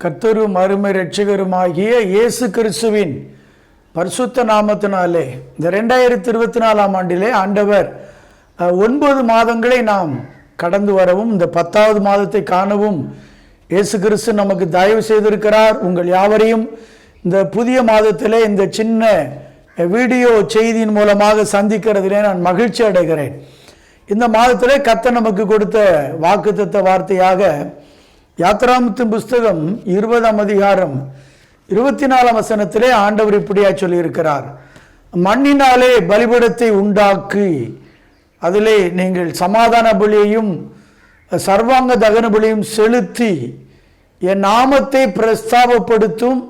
கர்த்தரும் அருமை ரட்சகருமாகிய இயேசு கிறிஸ்துவின் பரிசுத்த நாமத்தினாலே இந்த ரெண்டாயிரத்தி இருபத்தி நாலாம் ஆண்டிலே ஆண்டவர் ஒன்பது மாதங்களை நாம் கடந்து வரவும் இந்த பத்தாவது மாதத்தை காணவும் இயேசு கிறிஸ்து நமக்கு தயவு செய்திருக்கிறார். உங்கள் யாவரையும் இந்த புதிய மாதத்திலே இந்த சின்ன வீடியோ செய்தியின் மூலமாக சந்திக்கிறதிலே நான் மகிழ்ச்சி அடைகிறேன். இந்த மாதத்திலே கத்த நமக்கு கொடுத்த வாக்குத்த வார்த்தையாக யாத்ராமத்தின் புஸ்தகம் இருபதாம் அதிகாரம் இருபத்தி நாலாம் வசனத்திலே ஆண்டவர் இப்படியா சொல்லியிருக்கிறார். மண்ணினாலே பலிபடத்தை உண்டாக்கி. அதிலே நீங்கள் சமாதான பலியையும் சர்வாங்க தகன பலியும் செலுத்தி என் நாமத்தை பிரஸ்தாபப்படுத்தும்.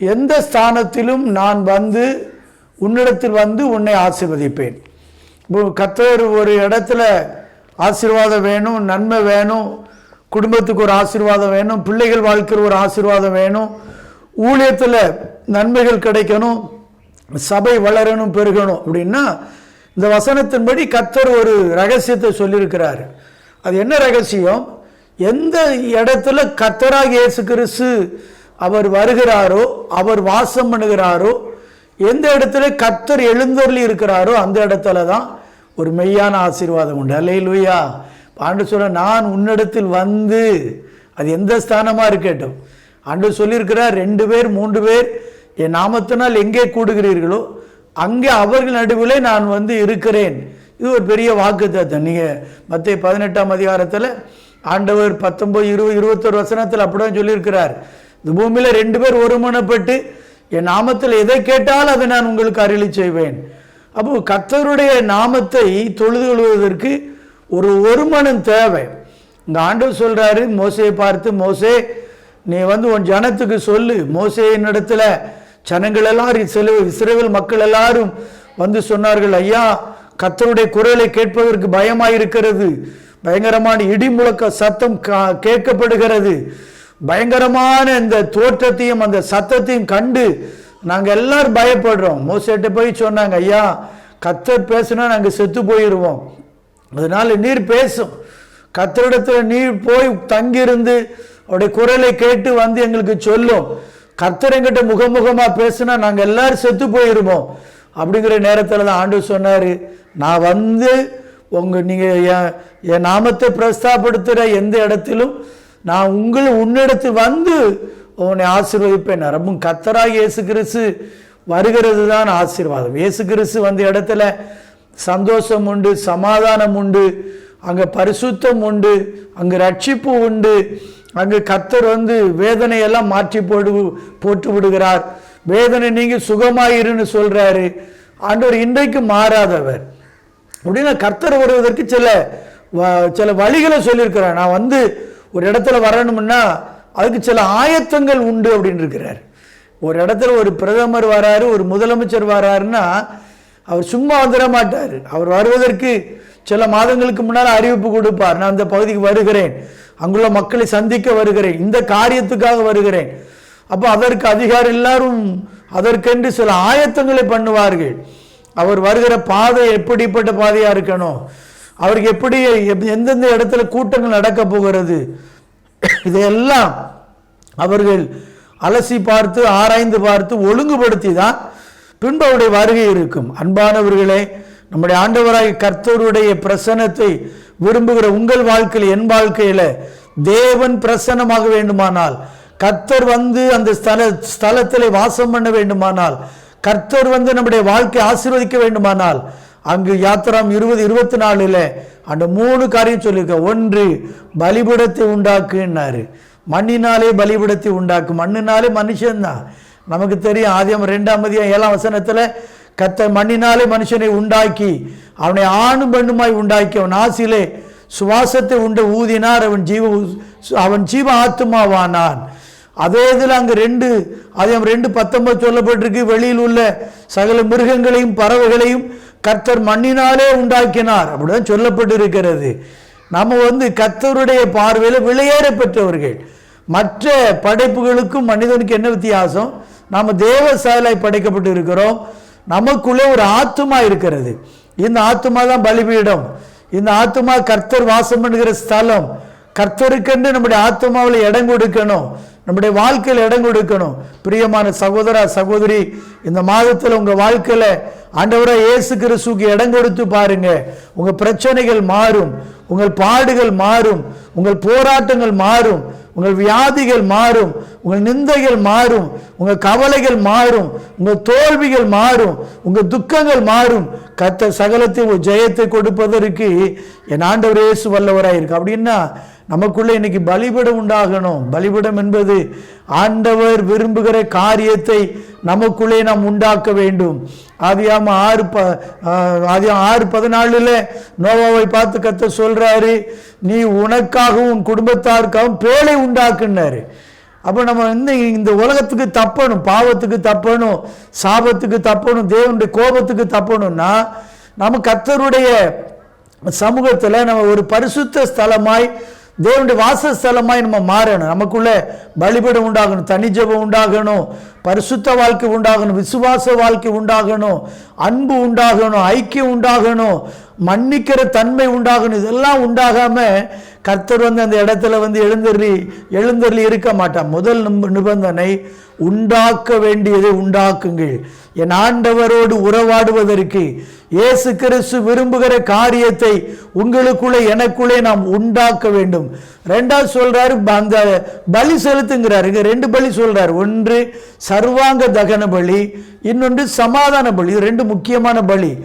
எந்த ஸ்தானத்திலும் நான் வந்து உன்னிடத்தில் வந்து உன்னை ஆசிர்வதிப்பேன். இப்போ கத்தர் ஒரு இடத்துல ஆசீர்வாதம் வேணும் நன்மை வேணும். குடும்பத்துக்கு ஒரு ஆசீர்வாதம் வேணும் பிள்ளைகள் வாழ்க்கையில் ஒரு ஆசீர்வாதம் வேணும் ஊழியத்தில் நன்மைகள் கிடைக்கணும் சபை வளரணும் பெருகணும் அப்படின்னா இந்த வசனத்தின்படி கத்தர் ஒரு ரகசியத்தை சொல்லியிருக்கிறார். அது என்ன ரகசியம்? எந்த இடத்துல கத்தராக இயேசு கிறிஸ்து அவர் வருகிறாரோ அவர் வாசம் பண்ணுகிறாரோ எந்த இடத்துல கத்தர் எழுந்தொருளி இருக்கிறாரோ அந்த இடத்துல தான் ஒரு மெய்யான ஆசீர்வாதம் உண்டு. அல்லையிலுயா ஆண்டு சொல்ல நான் உன்னிடத்தில் வந்து அது எந்த ஸ்தானமாக இருக்கட்டும். ஆண்டு சொல்லியிருக்கிறார் ரெண்டு பேர் மூன்று பேர் என் நாமத்தினால் எங்கே கூடுகிறீர்களோ அங்கே அவர்கள் நடுவிலே நான் வந்து இருக்கிறேன். இது ஒரு பெரிய வாக்கு தத்தம் நீங்கள் மற்ற பதினெட்டாம் அதிகாரத்தில் ஆண்டவர் பத்தொம்பது இருபது இருபத்தொரு வசனத்தில் அப்படிதான் சொல்லியிருக்கிறார். இந்த பூமியில் ரெண்டு பேர் ஒருமனப்பட்டு என் நாமத்தில் எதை கேட்டாலும் அதை நான் உங்களுக்கு அருளி செய்வேன். அப்போ கத்தருடைய நாமத்தை தொழுது கொள்வதற்கு ஒரு ஒருமனம் தேவை. இந்த ஆண்டு சொல்கிறாரு மோசையை பார்த்து மோசே நீ வந்து உன் ஜனத்துக்கு சொல்லு. மோசையின் இடத்துல ஜனங்கள் எல்லாரும் சில இஸ்ரேல் மக்கள் எல்லாரும் வந்து சொன்னார்கள் ஐயா கத்தருடைய குரலை கேட்பதற்கு பயமாக இருக்கிறது பயங்கரமான இடி முழக்க சத்தம் கா- கேட்கப்படுகிறது. பயங்கரமான இந்த தோற்றத்தையும் அந்த சத்தத்தையும் கண்டு நாங்கள் எல்லாரும் பயப்படுறோம். மோசேட்ட போய் சொன்னாங்க ஐயா கத்தர் பேசுனா நாங்கள் செத்து போயிடுவோம் அதனால நீர் பேசும். கத்தரிடத்தில் நீர் போய் தங்கியிருந்து அவருடைய குரலை கேட்டு வந்து எங்களுக்கு சொல்லும். கர்த்தர் எங்கிட்ட முகமுகமாக பேசுனா நாங்கள் எல்லாரும் செத்து போயிருவோம். அப்படிங்கிற நேரத்தில் தான் ஆண்டு சொன்னார் நான் வந்து உங்கள் நீங்கள் என் என் நாமத்தை பிரஸ்தாபடுத்துகிற எந்த இடத்திலும் நான் உங்களை உன்னிடத்து வந்து உன்னை ஆசீர்வதிப்பேன். ரொம்ப கத்தராக இயேசு கிறிஸ்து வருகிறது தான் ஆசீர்வாதம். இயேசு கிறிஸ்து வந்த இடத்துல சந்தோஷம் உண்டு சமாதானம் உண்டு அங்கே பரிசுத்தம் உண்டு அங்கே ரட்சிப்பு உண்டு. அங்கே கத்தர் வந்து வேதனையெல்லாம் மாற்றி போடு போட்டு விடுகிறார். வேதனை நீங்க சுகமாயிருன்னு சொல்றாரு. ஆண்டவர் இன்றைக்கு மாறாதவர். அப்படின்னா கர்த்தர் வருவதற்கு சில வ- சில வழிகளை சொல்லியிருக்கிறார். நான் வந்து ஒரு இடத்துல வரணும்னா அதுக்கு சில ஆயத்தங்கள் உண்டு அப்படின்னு இருக்கிறார் ஒரு இடத்துல ஒரு பிரதமர் வராரு ஒரு முதலமைச்சர் வராருன்னா அவர் சும்மா வந்துட மாட்டார். அவர் வருவதற்கு சில மாதங்களுக்கு முன்னால் அறிவிப்பு கொடுப்பார். நான் அந்த பகுதிக்கு வருகிறேன். அங்குள்ள மக்களை சந்திக்க வருகிறேன். இந்த காரியத்துக்காக வருகிறேன். அப்போ அதற்கு அதிகாரி எல்லாரும் அதற்கென்று சில ஆயத்தங்களை பண்ணுவார்கள். அவர் வருகிற பாதை எப்படிப்பட்ட பாதையாக இருக்கணும்? அவருக்கு எப்படி எந்தெந்த இடத்துல கூட்டங்கள் நடக்க போகிறது? இதையெல்லாம் அவர்கள் அலசி பார்த்து ஆராய்ந்து பார்த்து ஒழுங்குபடுத்தி தான் பின்பு அவருடைய வருகை இருக்கும். அன்பானவர்களே நம்முடைய ஆண்டவராய் கர்த்தருடைய பிரசன்னத்தை விரும்புகிற உங்கள் வாழ்க்கையில் என் வாழ்க்கையில் தேவன் பிரசன்னமாக வேண்டுமானால் கர்த்தர் வந்து அந்த ஸ்தல ஸ்தலத்தில் வாசம் பண்ண வேண்டுமானால் கர்த்தர் வந்து நம்முடைய வாழ்க்கை ஆசீர்வதிக்க வேண்டுமானால் அங்கு யாத்திராம் இருபது இருபத்தி நாலுல அந்த மூணு காரியம் சொல்லியிருக்க ஒன்று பலிபீடத்தை உண்டாக்குன்னாரு மண்ணினாலே பலிபீடத்தை உண்டாக்கு மண்ணினாலே மனுஷன்தான். நமக்கு தெரியும் ஆதியம் ரெண்டாம் அதிகம் ஏழாம் வசனத்தில் கத்த மண்ணினாலே மனுஷனை உண்டாக்கி அவனை ஆணும் பெண்ணுமாய் உண்டாக்கி அவன் ஆசிலே சுவாசத்தை உண்டு ஊதினார் அவன் ஜீவ அவன் ஜீவ ஆத்துமாவானான். அதே இதில் அங்கே ரெண்டு அதே ரெண்டு பத்தொன்பது சொல்லப்பட்டிருக்கு வெளியில் உள்ள சகல மிருகங்களையும் பறவைகளையும் கர்த்தர் மண்ணினாலே உண்டாக்கினார் அப்படிதான் சொல்லப்பட்டிருக்கிறது. நம்ம வந்து கர்த்தருடைய பார்வையில் விலையேற பெற்றவர்கள். மற்ற படைப்புகளுக்கும் மனிதனுக்கு என்ன வித்தியாசம்? நாம் தேவ செயலாய் படைக்கப்பட்டு இருக்கிறோம். நமக்குள்ளே ஒரு ஆத்துமா இருக்கிறது. இந்த ஆத்துமா தான் பலிபீடம். இந்த ஆத்துமா கர்த்தர் வாசம் பண்ணுகிற ஸ்தலம். கர்த்தருக்கென்று நம்முடைய ஆத்மாவில் இடம் கொடுக்கணும். நம்முடைய வாழ்க்கையில் இடம் கொடுக்கணும். பிரியமான சகோதரா சகோதரி இந்த மாதத்தில் உங்கள் வாழ்க்கையில் ஆண்டவராக இயேசு கிறிஸ்துக்கு இடம் கொடுத்து பாருங்க. உங்கள் பிரச்சனைகள் மாறும். உங்கள் பாடுகள் மாறும். உங்கள் போராட்டங்கள் மாறும். உங்கள் வியாதிகள் மாறும் உங்கள் நிந்தைகள் மாறும் உங்கள் கவலைகள் மாறும் உங்கள் தோல்விகள் மாறும் உங்கள் துக்கங்கள் மாறும். கத்த சகலத்தை ஜெயத்தை கொடுப்பதற்கு என் ஆண்டவர் இயேசு வல்லவராயிருக்கு அப்படின்னா நமக்குள்ளே இன்னைக்கு பலிபடம் உண்டாகணும். பலிபடம் என்பது ஆண்டவர் விரும்புகிற காரியத்தை நமக்குள்ளே நாம் உண்டாக்க வேண்டும். ஆதியாம ஆறு ப ஆஹ் ஆதியாம ஆறு பதினாலில் நோவாவை பார்த்து கத்த சொல்கிறாரு நீ உனக்காகவும் உன் குடும்பத்தாருக்காகவும் பேழை உண்டாக்குனாரு அப்போ நம்ம வந்து இந்த உலகத்துக்கு தப்பணும் பாவத்துக்கு தப்பணும் சாபத்துக்கு தப்பணும் தேவனுடைய கோபத்துக்கு தப்பணும்னா நம்ம கத்தருடைய சமூகத்தில் நம்ம ஒரு பரிசுத்த ஸ்தலமாய் தேவனுடைய வாசஸ்தலமாய் நம்ம மாறணும். நமக்குள்ள பலிபீடம் உண்டாகணும் தனிஜபம் உண்டாகணும் பரிசுத்த வாழ்க்கை உண்டாகணும் விசுவாச வாழ்க்கை உண்டாகணும் அன்பு உண்டாகணும் ஐக்கியம் உண்டாகணும் மன்னிக்கிற தன்மை உண்டாகணும். இதெல்லாம் உண்டாகாம கர்த்தர் வந்து அந்த இடத்துல வந்து எழுந்தருளி எழுந்தருளி இருக்க மாட்டான் முதல் நிபந்தனை உண்டாக்க வேண்டியதை உண்டாக்குங்கள். என் ஆண்டவரோடு உறவாடுவதற்கு இயேசு கிறிஸ்து விரும்புகிற காரியத்தை உங்களுக்குள்ளே எனக்குள்ளே நாம் உண்டாக்க வேண்டும். ரெண்டாவது சொல்றாரு ப- அந்த பலி செலுத்துங்கிறாரு. இங்க ரெண்டு பலி சொல்றாரு. ஒன்று சர்வாங்க தகன பலி இன்னொன்று சமாதான பலி. ரெண்டு முக்கியமான பலி.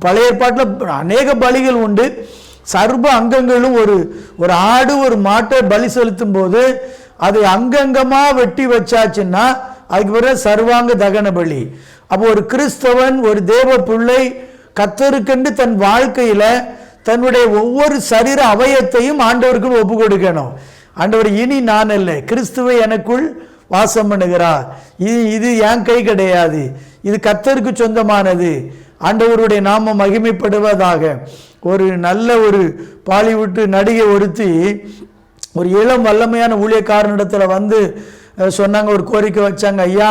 பழைய ஏற்பாட்டில் அநேக பலிகள் உண்டு. சர்வ அங்கங்களும் ஒரு ஒரு ஆடு ஒரு மாட்டை பலி செலுத்தும் போது அதை அங்கங்கமாக வெட்டி வச்சாச்சுன்னா அதுக்கு பிறகு சர்வாங்க தகன பலி. அப்போ ஒரு கிறிஸ்தவன் ஒரு தேவ பிள்ளை கத்தருக்கென்று தன் வாழ்க்கையில தன்னுடைய ஒவ்வொரு சரீர அவயத்தையும் ஆண்டவருக்கு ஒப்பு கொடுக்கணும் ஆண்டவர் இனி நான் இல்லை. கிறிஸ்துவை எனக்குள் வாசம் பண்ணுகிறார். இது இது என் கை கிடையாது. இது கத்தருக்கு சொந்தமானது. ஆண்டவருடைய நாம மகிமைப்படுவதாக. ஒரு நல்ல ஒரு பாலிவுட் நடிகை ஒருத்தி ஒரு இளம் வல்லமையான ஊழியக்காரனிடத்துல வந்து சொன்னாங்க ஒரு கோரிக்கை வச்சாங்க ஐயா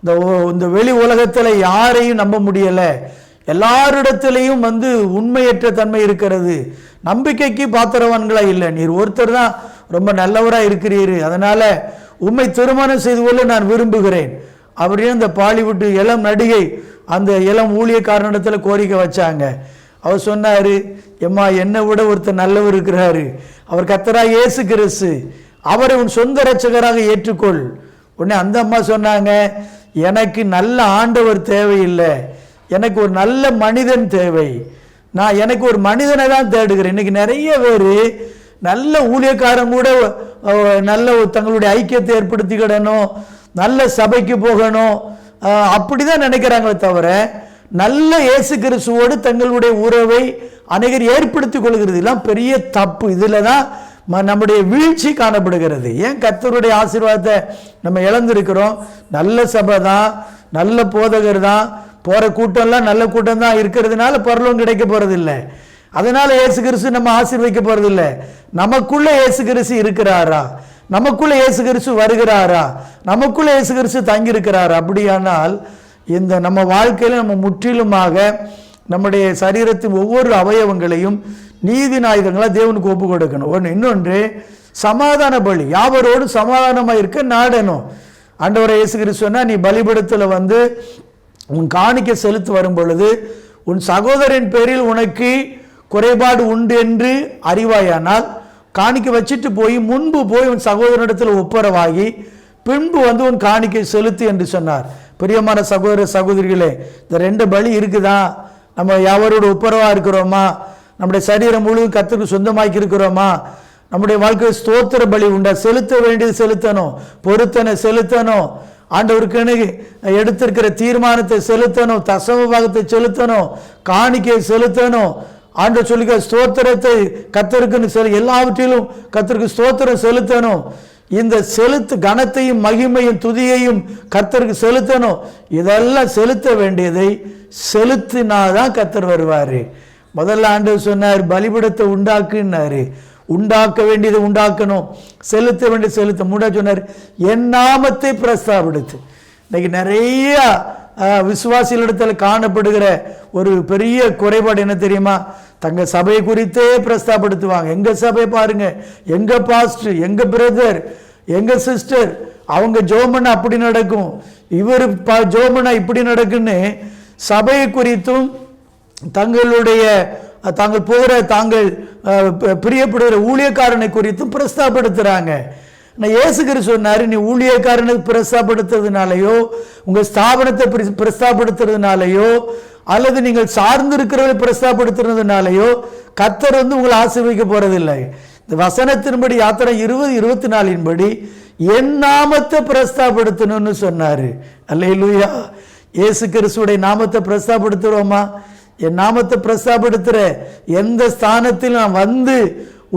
இந்த இந்த வெளி உலகத்துல யாரையும் நம்ப முடியல. எல்லாரிடத்திலையும் வந்து உண்மையற்ற தன்மை இருக்கிறது. நம்பிக்கைக்கு பாத்திரவான்களா இல்லை. நீர் ஒருத்தர் தான் ரொம்ப நல்லவராக இருக்கிறீர். அதனால உண்மை திருமணம் செய்து கொள்ள நான் விரும்புகிறேன். அப்படின்னு இந்த பாலிவுட் இளம் நடிகை அந்த இளம் ஊழியக்காரனிடத்தில் கோரிக்கை வச்சாங்க. அவர் சொன்னார் எம்மா என்னை விட ஒருத்தர் நல்லவர் இருக்கிறாரு. அவர் கத்தரா இயேசு கிறிஸ்து. அவரை உன் சொந்த ரட்சகராக ஏற்றுக்கொள். உடனே அந்த அம்மா சொன்னாங்க எனக்கு நல்ல ஆண்டவர் தேவையில்லை. எனக்கு ஒரு நல்ல மனிதன் தேவை. நான் எனக்கு ஒரு மனிதனை தான் தேடுகிறேன். இன்னைக்கு நிறைய பேர் நல்ல ஊழியக்காரன் கூட நல்ல ஒரு தங்களுடைய ஐக்கியத்தை ஏற்படுத்திக்கிடணும். நல்ல சபைக்கு போகணும். அப்படி அப்படிதான் நினைக்கிறாங்களே தவிர நல்ல இயேசு கிறிஸ்துவோடு தங்களுடைய உறவை அநேகர் ஏற்படுத்திக் கொள்கிறது. எல்லாம் பெரிய தப்பு. இதில் தான் ம- நம்முடைய வீழ்ச்சி காணப்படுகிறது. ஏன் கத்தருடைய ஆசீர்வாதத்தை நம்ம இழந்திருக்கிறோம்? நல்ல சபை தான் நல்ல போதகர் தான் போகிற கூட்டம்லாம் நல்ல கூட்டம் தான் இருக்கிறதுனால பரலோகம் கிடைக்க போகிறதில்ல அதனால் ஏசு கிறிஸ்து நம்ம ஆசீர்வைக்க போகிறதில்ல நமக்குள்ளே ஏசு கிறிஸ்து இருக்கிறாரா? நமக்குள்ளே ஏசு கிறிஸ்து வருகிறாரா? நமக்குள்ளே ஏசு கிறிஸ்து தங்கியிருக்கிறாரா? அப்படியானால் இந்த நம்ம வாழ்க்கையில் நம்ம முற்றிலுமாக நம்முடைய சரீரத்தின் ஒவ்வொரு அவயவங்களையும் நீதி நாயகங்களாக தேவனுக்கு ஒப்பு கொடுக்கணும். ஒன்று இன்னொன்று சமாதான பலி. யாவரோடு சமாதானமாக இருக்க நாடணும். ஆண்டவரை இயேசு கிறிஸ்து நீ பலிபடத்தில் வந்து உன் காணிக்க செலுத்து வரும் பொழுது உன் சகோதரின் பேரில் உனக்கு குறைபாடு உண்டு என்று அறிவாயானால் காணிக்க வச்சுட்டு போய் முன்பு போய் உன் சகோதரனிடத்தில் ஒப்புரவாகி பின்பு வந்து உன் காணிக்கை செலுத்து என்று சொன்னார். பிரியமான சகோதர சகோதரிகளே இந்த ரெண்டு பலி இருக்குதா? நம்ம யாவரோட ஒப்புரவாக இருக்கிறோமா? நம்முடைய சரீரம் முழுவதும் கத்துக்கு சொந்தமாக்கி இருக்கிறோமா? நம்முடைய வாழ்க்கையில் ஸ்தோத்திர பலி உண்டா? செலுத்த வேண்டியது செலுத்தணும் பொருத்தனை செலுத்தணும். ஆண்டவருக்குன்னு எடுத்திருக்கிற தீர்மானத்தை செலுத்தணும் தசம பாகத்தை செலுத்தணும் காணிக்கை செலுத்தணும். ஆண்டவர் சொல்லிக்க ஸ்தோத்திரத்தை கத்தருக்குன்னு செலு எல்லாவற்றிலும் கத்தருக்கு ஸ்தோத்திரம் செலுத்தணும். இந்த செலுத்து கனத்தையும் மகிமையும் துதியையும் கத்தருக்கு செலுத்தணும். இதெல்லாம் செலுத்த வேண்டியதை செலுத்தினாதான் கத்தர் வருவார். முதல்ல ஆண்டவர் சொன்னார் பலிபடத்தை உண்டாக்குன்னாரு. உண்டாக்க வேண்டியதை உண்டாக்கணும். செலுத்த வேண்டியது செலுத்த. மூட சொன்னார் என் நாமத்தை பிரஸ்தாபடுத்து இன்னைக்கு நிறைய விசுவாசிகளிடத்தில் காணப்படுகிற ஒரு பெரிய குறைபாடு என்ன தெரியுமா? தங்க சபை குறித்தே பிரஸ்தாபடுத்துவாங்க எங்க சபை பாருங்க. எங்க பாஸ்டர் எங்க பிரதர் எங்க சிஸ்டர் அவங்க ஜோமனா அப்படி நடக்கும். இவர் ஜோமனா இப்படி நடக்குன்னு சபையை குறித்தும் தங்களுடைய தாங்கள் போகிற தாங்கள் பிரியப்படுகிற ஊழியக்காரனை குறித்தும் பிரஸ்தாபடுத்துகிறாங்க நான் இயேசு சொன்னார் நீ ஊழியக்காரனை பிரஸ்தாபடுத்துறதுனாலையோ உங்கள் ஸ்தாபனத்தை பிரஸ்தாபடுத்துறதுனாலையோ அல்லது நீங்கள் சார்ந்திருக்கிறவரை பிரஸ்தாபடுத்துறதுனாலையோ கத்தர் வந்து உங்களை ஆசீர்வதிக்க போகிறதில்லை இந்த வசனத்தின்படி யாத்திரை இருபது இருபத்தி நாலின்படி என் நாமத்தை பிரஸ்தாபடுத்தணும்னு சொன்னாரு. அல்லேலூயா. இயேசு கிறிஸ்துடைய நாமத்தை பிரஸ்தாபடுத்துகிறோமா என் நாமத்தை பிரஸ்தாபடுத்துற எந்த ஸ்தானத்தில் நான் வந்து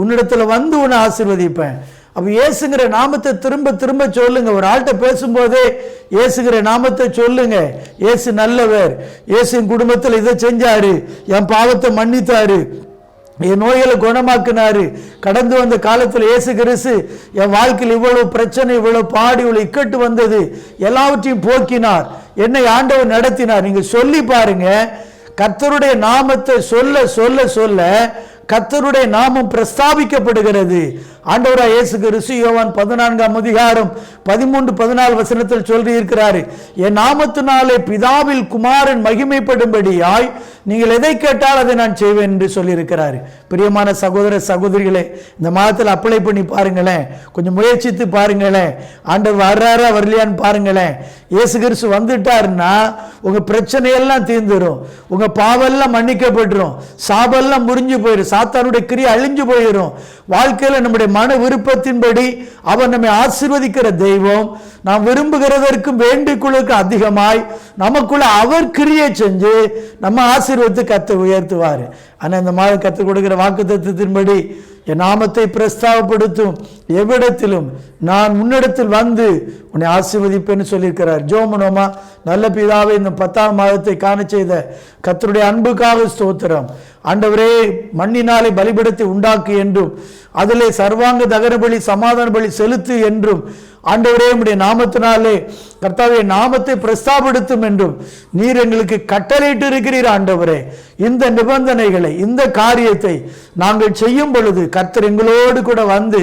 உன்னிடத்தில் வந்து உன்னை ஆசீர்வதிப்பேன். அப்போ இயேசுங்கிற நாமத்தை திரும்ப திரும்ப சொல்லுங்க. ஒரு ஆள்கிட்ட பேசும்போதே இயேசுங்கிற நாமத்தை சொல்லுங்க. இயேசு நல்லவர். இயேசு என் குடும்பத்தில் இதை செஞ்சாரு. என் பாவத்தை மன்னித்தாரு. என் நோய்களை குணமாக்குனாரு. கடந்து வந்த காலத்தில் இயேசு கிறிசு என் வாழ்க்கையில் இவ்வளவு பிரச்சனை இவ்வளவு பாடு இவ்வளவு இக்கட்டு வந்தது. எல்லாவற்றையும் போக்கினார். என்னை ஆண்டவர் நடத்தினார். நீங்க சொல்லி பாருங்க. கர்த்தருடைய நாமத்தை சொல்ல சொல்ல சொல்ல கர்த்தருடைய நாமம் பிரஸ்தாபிக்கப்படுகிறது. ஆண்டவராக இயேசு கிறிஸ்து யோவான் பதினான்காம் அதிகாரம் பதிமூன்று பதினாலு வசனத்தில் சொல்லி இருக்கிறாரு என் நாமத்தினாலே பிதாவில் குமாரன் மகிமைப்படும்படியாய் நீங்கள் எதை கேட்டால் அதை நான் செய்வேன் என்று சொல்லியிருக்கிறாரு. பிரியமான சகோதர சகோதரிகளே இந்த மாதத்தில் அப்ளை பண்ணி பாருங்களேன். கொஞ்சம் முயற்சித்து பாருங்களேன். ஆண்டவர் வர்றாரா வரலையான்னு பாருங்களேன். இயேசு கிறிஸ்து வந்துட்டாருன்னா உங்கள் பிரச்சனையெல்லாம் தீர்ந்துரும். உங்கள் பாவெல்லாம் மன்னிக்கப்பட்டுரும். சாபெல்லாம் முறிஞ்சு போயிடும் சாத்தானுடைய கிரியை அழிஞ்சு போயிடும் வாழ்க்கையில் நம்முடைய மன விருப்பத்தின்படி அவர் நம்மை ஆசிர்வதிக்கிற தெய்வம். நாம் விரும்புகிறதற்கும் வேண்டிக்குள்ளுக்கு அதிகமாய் நமக்குள்ள அவர் கிரியை செஞ்சு நம்ம ஆசீர்வதித்து கத்தை உயர்த்துவார். ஆனால் இந்த மாதம் கற்றுக் கொடுக்கிற வாக்கு தத்துவத்தின்படி என் நாமத்தை பிரஸ்தாவப்படுத்தும் எவ்விடத்திலும் நான் முன்னிடத்தில் வந்து உன்னை ஆசீர்வதிப்பேன்னு சொல்லியிருக்கிறார். ஜோமனோமா நல்ல பிதாவை இந்த பத்தாம் மாதத்தை காண செய்த கத்தருடைய அன்புக்காக ஸ்தோத்திரம். ஆண்டவரே மண்ணினாலே பலிபடுத்தி உண்டாக்கு என்றும் அதிலே சர்வாங்க தகர பலி சமாதான பலி செலுத்து என்றும் ஆண்டவரே உடைய நாமத்தினாலே கர்த்தாவே நாமத்தை பிரஸ்தாபடுத்தும் என்றும் நீர் எங்களுக்கு கட்டளையிட்டு இருக்கிறீர் ஆண்டவரே. இந்த நிபந்தனைகளை இந்த காரியத்தை நாங்கள் செய்யும் பொழுது கர்த்தர் எங்களோடு கூட வந்து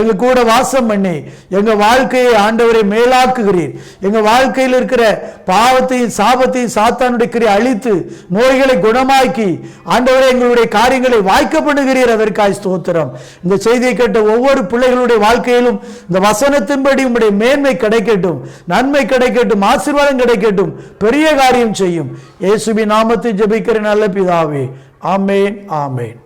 எங்க கூட வாசம் பண்ணி எங்க வாழ்க்கையை ஆண்டவரை மேலாக்குகிறீர். எங்க வாழ்க்கையில் இருக்கிற பாவத்தையும் சாபத்தையும் சாத்தானுடைய கிரியை அழித்து நோய்களை குணமாக்கி ஆண்டவரை எங்களுடைய காரியங்களை வாய்க்க பண்ணுகிறீர் அதற்காய் ஸ்தோத்திரம். இந்த செய்தியை கேட்ட ஒவ்வொரு பிள்ளைகளுடைய வாழ்க்கையிலும் இந்த வசனத்தின்படி உங்களுடைய மேன்மை கிடைக்கட்டும் நன்மை கிடைக்கட்டும் ஆசீர்வாதம் கிடைக்கட்டும் பெரிய காரியம் செய்யும். இயேசுபி நாமத்தை ஜபிக்கிற நல்ல பிதாவே ஆமேன் ஆமேன்.